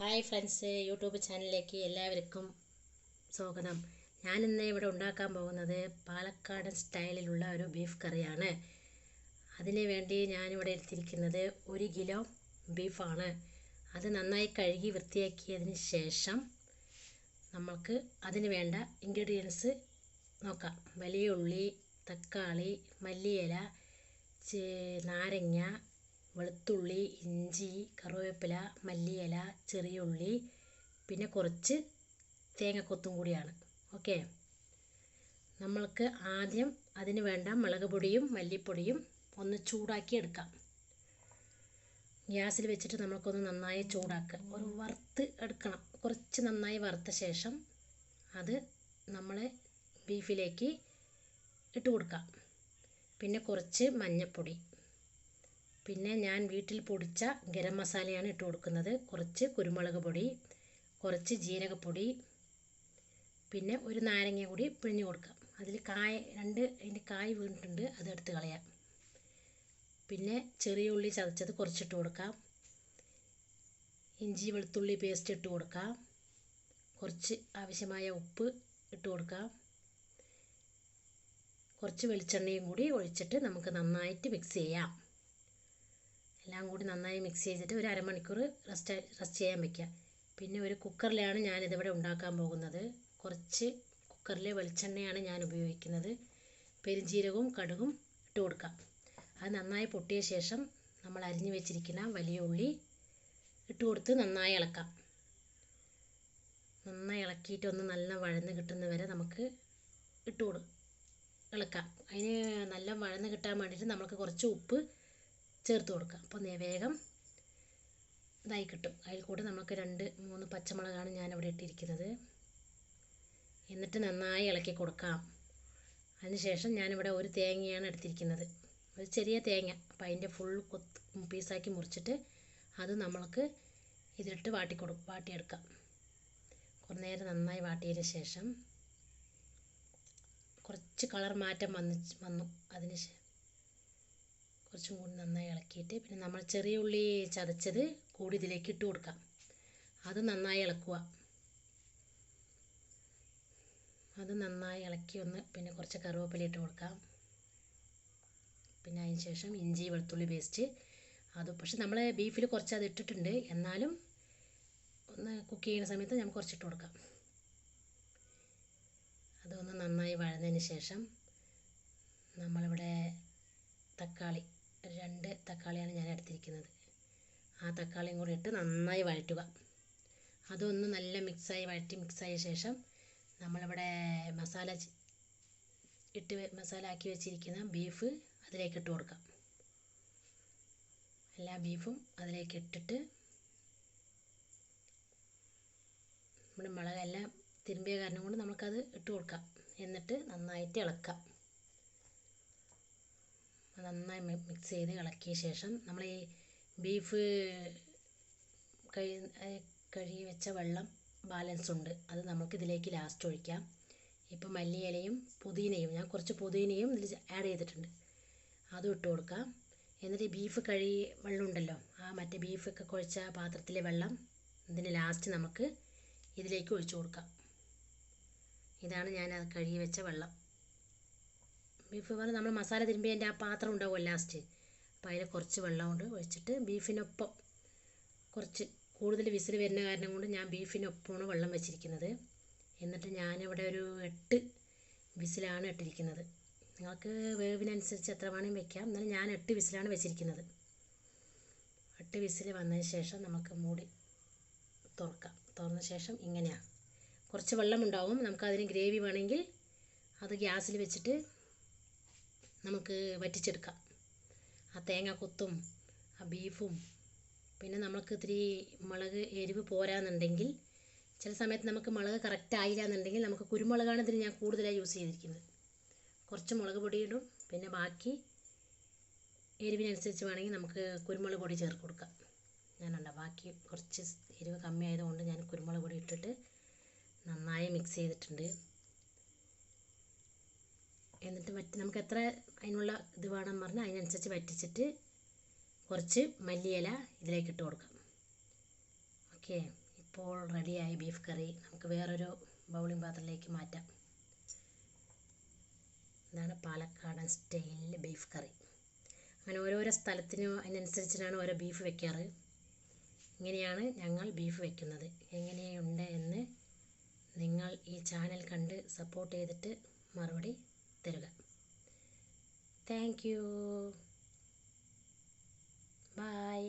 Hi friends YouTube ചാനലിലേക്ക് എല്ലാവർക്കും സ്വാഗതം. ഞാനിന്ന് ഇവിടെ ഉണ്ടാക്കാൻ പോകുന്നത് പാലക്കാടൻ സ്റ്റൈലിലുള്ള ഒരു ബീഫ് കറിയാണ്. അതിന് വേണ്ടി ഞാനിവിടെ എടുത്തിരിക്കുന്നത് ഒരു കിലോ ബീഫാണ്. അത് നന്നായി കഴുകി വൃത്തിയാക്കിയതിന് ശേഷം നമ്മൾക്ക് അതിന് വേണ്ട ഇൻഗ്രീഡിയൻസ് നോക്കാം. വലിയ ഉള്ളി തക്കാളി മല്ലിയില നാരങ്ങ വെളുത്തുള്ളി ഇഞ്ചി കറിവേപ്പില മല്ലിയില ചെറിയ ഉള്ളി പിന്നെ കുറച്ച് തേങ്ങക്കൊത്തും കൂടിയാണ്. ഓക്കെ? നമ്മൾക്ക് ആദ്യം അതിന് വേണ്ട മുളക് പൊടിയും മല്ലിപ്പൊടിയും ഒന്ന് ചൂടാക്കി എടുക്കാം. ഗ്യാസിൽ വെച്ചിട്ട് നമ്മൾക്കൊന്ന് നന്നായി ചൂടാക്കുക. ഒരു വറുത്ത് എടുക്കണം. കുറച്ച് നന്നായി വറുത്ത ശേഷം അത് നമ്മൾ ബീഫിലേക്ക് ഇട്ട് കൊടുക്കാം. പിന്നെ കുറച്ച് മഞ്ഞൾപ്പൊടി പിന്നെ ഞാൻ വീട്ടിൽ പൊടിച്ച ഗരം മസാലയാണ് ഇട്ട് കൊടുക്കുന്നത്. കുറച്ച് കുരുമുളക് പൊടി കുറച്ച് ജീരകപ്പൊടി പിന്നെ ഒരു നാരങ്ങ കൂടി പിഴിഞ്ഞ് കൊടുക്കാം അതിൽ കായ രണ്ട് അതിന്റെ കായ് വീണിട്ടുണ്ട് അത് എടുത്ത് കളയാം. പിന്നെ ചെറിയ ഉള്ളി ചതച്ചത് കുറച്ചിട്ട് കൊടുക്കാം. ഇഞ്ചി വെളുത്തുള്ളി പേസ്റ്റ് ഇട്ട് കൊടുക്കാം. കുറച്ച് ആവശ്യമായ ഉപ്പ് ഇട്ട് കൊടുക്കാം. കുറച്ച് വെളിച്ചെണ്ണയും കൂടി ഒഴിച്ചിട്ട് നമുക്ക് നന്നായിട്ട് മിക്സ് ചെയ്യാം. എല്ലാം കൂടി നന്നായി മിക്സ് ചെയ്തിട്ട് ഒരു അരമണിക്കൂർ റെസ്റ്റ് റെസ്റ്റ് ചെയ്യാൻ വയ്ക്കുക പിന്നെ ഒരു കുക്കറിലാണ് ഞാനിതിവിടെ ഉണ്ടാക്കാൻ പോകുന്നത്. കുറച്ച് കുക്കറിലെ വെളിച്ചെണ്ണയാണ് ഞാൻ ഉപയോഗിക്കുന്നത്. പെരുംജീരകവും കടുകും ഇട്ട് കൊടുക്കാം. അത് നന്നായി പൊട്ടിയ ശേഷം നമ്മൾ അരിഞ്ഞു വെച്ചിരിക്കുന്ന വലിയ ഉള്ളി ഇട്ട് കൊടുത്ത് നന്നായി ഇളക്കാം. നന്നായി ഇളക്കിയിട്ട് ഒന്ന് നല്ല വഴന്ന് കിട്ടുന്നവരെ നമുക്ക് ഇട്ട് കൊടു ഇളക്കാം. അതിന് നല്ല വഴന്ന് കിട്ടാൻ വേണ്ടിയിട്ട് നമുക്ക് കുറച്ച് ഉപ്പ് ചേർത്ത് കൊടുക്കുക. അപ്പോൾ വേഗം ഇതായി കിട്ടും. അതിൽ കൂടെ നമുക്ക് രണ്ട് മൂന്ന് പച്ചമുളകാണ് ഞാനിവിടെ ഇട്ടിരിക്കുന്നത്. എന്നിട്ട് നന്നായി ഇളക്കി കൊടുക്കാം. അതിനുശേഷം ഞാനിവിടെ ഒരു തേങ്ങയാണ് എടുത്തിരിക്കുന്നത്. ഒരു ചെറിയ തേങ്ങ. അപ്പം അതിന്റെ ഫുൾ കൊത്ത് പീസാക്കി മുറിച്ചിട്ട് അത് നമ്മൾക്ക് ഇതിലിട്ട് വാട്ടിക്കൊടു വാട്ടിയെടുക്കാം. കുറേ നേരം നന്നായി വാട്ടിയതിന് ശേഷം കുറച്ച് കളർ മാറ്റം വന്ന് വന്നു. അതിന് കുറച്ചും കൂടി നന്നായി ഇളക്കിയിട്ട് പിന്നെ നമ്മൾ ചെറിയ ഉള്ളി ചതച്ചത് കൂടി ഇതിലേക്ക് ഇട്ട് കൊടുക്കാം. അത് നന്നായി ഇളക്കുക. അത് നന്നായി ഇളക്കി ഒന്ന് പിന്നെ കുറച്ച് കറിവേപ്പില ഇട്ട് കൊടുക്കാം. പിന്നെ അതിന് ശേഷം ഇഞ്ചി വെളുത്തുള്ളി പേസ്റ്റ്. അത് പക്ഷെ നമ്മൾ ബീഫിൽ കുറച്ച് അത് ഇട്ടിട്ടുണ്ട്. എന്നാലും ഒന്ന് കുക്ക് ചെയ്യുന്ന സമയത്ത് നമുക്ക് കുറച്ചിട്ട് കൊടുക്കാം. അതൊന്ന് നന്നായി വഴന്നതിന് ശേഷം നമ്മളിവിടെ തക്കാളി ഒരു രണ്ട് തക്കാളിയാണ് എടുത്തിരിക്കുന്നത് ആ തക്കാളിയും കൂടി ഇട്ട് നന്നായി വഴറ്റുക. അതൊന്ന് നല്ല മിക്സായി വഴറ്റി മിക്സായ ശേഷം നമ്മളിവിടെ മസാല ഇട്ട് മസാല ആക്കി വെച്ചിരിക്കുന്ന ബീഫ് അതിലേക്ക് ഇട്ട് കൊടുക്കാം. എല്ലാ ബീഫും അതിലേക്ക് ഇട്ടിട്ട് നമ്മുടെ മുളകെല്ലാം തിരുമ്പിയ കാരണം കൊണ്ട് നമുക്കത് ഇട്ട് കൊടുക്കാം. എന്നിട്ട് നന്നായിട്ട് ഇളക്കാം. നന്നായി മിക്സ് ചെയ്ത് ഇളക്കിയ ശേഷം നമ്മൾ ഈ ബീഫ് കഴി കഴുകി വെച്ച വെള്ളം ബാലൻസ് ഉണ്ട്. അത് നമുക്ക് ഇതിലേക്ക് ലാസ്റ്റ് ഒഴിക്കാം. ഇപ്പം മല്ലിയിലയും പുതിനയും ഞാൻ കുറച്ച് പുതിനയും ഇതിൽ ആഡ് ചെയ്തിട്ടുണ്ട്. അതും ഇട്ട് കൊടുക്കാം. എന്നിട്ട് ബീഫ് കഴുകി വെള്ളം ഉണ്ടല്ലോ ആ മറ്റേ ബീഫൊക്കെ കുഴച്ച പാത്രത്തിലെ വെള്ളം ഇതിന് ലാസ്റ്റ് നമുക്ക് ഇതിലേക്ക് ഒഴിച്ചു കൊടുക്കാം. ഇതാണ് ഞാൻ അത് കഴുകി വെച്ച വെള്ളം. ബീഫ് പറഞ്ഞാൽ നമ്മൾ മസാല തിരുമ്പി അതിന്റെ ആ പാത്രം ഉണ്ടാവും ലാസ്റ്റ് അപ്പോൾ അതിൽ കുറച്ച് വെള്ളം കൊണ്ട് ഒഴിച്ചിട്ട് ബീഫിനൊപ്പം കുറച്ച് കൂടുതൽ വിസിൽ വരുന്ന കാരണം കൊണ്ട് ഞാൻ ബീഫിനൊപ്പമാണ് വെള്ളം വെച്ചിരിക്കുന്നത്. എന്നിട്ട് ഞാനിവിടെ ഒരു എട്ട് വിസിലാണ് ഇട്ടിരിക്കുന്നത്. നിങ്ങൾക്ക് വേവിനനുസരിച്ച് എത്ര വേണമെങ്കിലും വെക്കാം. എന്നാലും ഞാൻ എട്ട് വിസിലാണ് വെച്ചിരിക്കുന്നത്. എട്ട് വിസിൽ വന്നതിന് ശേഷം നമുക്ക് മൂടി തുറക്കാം. തുറന്ന ശേഷം ഇങ്ങനെയാണ് കുറച്ച് വെള്ളം വെള്ളമുണ്ടാവും നമുക്കതിന് ഗ്രേവി വേണമെങ്കിൽ അത് ഗ്യാസിൽ വെച്ചിട്ട് നമുക്ക് വറ്റിച്ചെടുക്കാം. ആ തേങ്ങ കൊത്തും ആ ബീഫും പിന്നെ നമുക്ക് ഇത്തിരി മുളക് എരിവ് പോരാന്നുണ്ടെങ്കിൽ ചില സമയത്ത് നമുക്ക് മുളക് കറക്റ്റ് ആയില്ല എന്നുണ്ടെങ്കിൽ നമുക്ക് കുരുമുളകാണ് ഇതിന് ഞാൻ കൂടുതലായി യൂസ് ചെയ്തിരിക്കുന്നത്. കുറച്ച് മുളക് പൊടി ഇടും പിന്നെ ബാക്കി എരിവിനനുസരിച്ച് വേണമെങ്കിൽ നമുക്ക് കുരുമുളക് പൊടി ചേർത്ത് കൊടുക്കാം. ഞാനുണ്ട ബാക്കി കുറച്ച് എരിവ് കമ്മിയായതുകൊണ്ട് ഞാൻ കുരുമുളക് പൊടി ഇട്ടിട്ട് നന്നായി മിക്സ് ചെയ്തിട്ടുണ്ട്. എന്നിട്ട് വറ്റി നമുക്ക് എത്ര അതിനുള്ള ഇത് വേണം പറഞ്ഞാൽ അതിനനുസരിച്ച് വറ്റിച്ചിട്ട് കുറച്ച് മല്ലിയില ഇതിലേക്ക് ഇട്ട് കൊടുക്കാം. ഓക്കെ ഇപ്പോൾ റെഡിയായി ബീഫ് കറി. നമുക്ക് വേറൊരു ബൗളിംഗ് പാത്രത്തിലേക്ക് മാറ്റാം. ഇതാണ് പാലക്കാടൻ സ്റ്റൈലിൽ ബീഫ് കറി. അങ്ങനെ ഓരോരോ സ്ഥലത്തിനും അതിനനുസരിച്ചിട്ടാണ് ഓരോ ബീഫ് വെക്കാറ്. ഇങ്ങനെയാണ് ഞങ്ങൾ ബീഫ് വെക്കുന്നത്. എങ്ങനെയുണ്ട് എന്ന് നിങ്ങൾ ഈ ചാനൽ കണ്ട് സപ്പോർട്ട് ചെയ്തിട്ട് മറുപടി ತಿರ್ಗಾ ಥ್ಯಾಂಕ್ ಯು ಬಾಯ್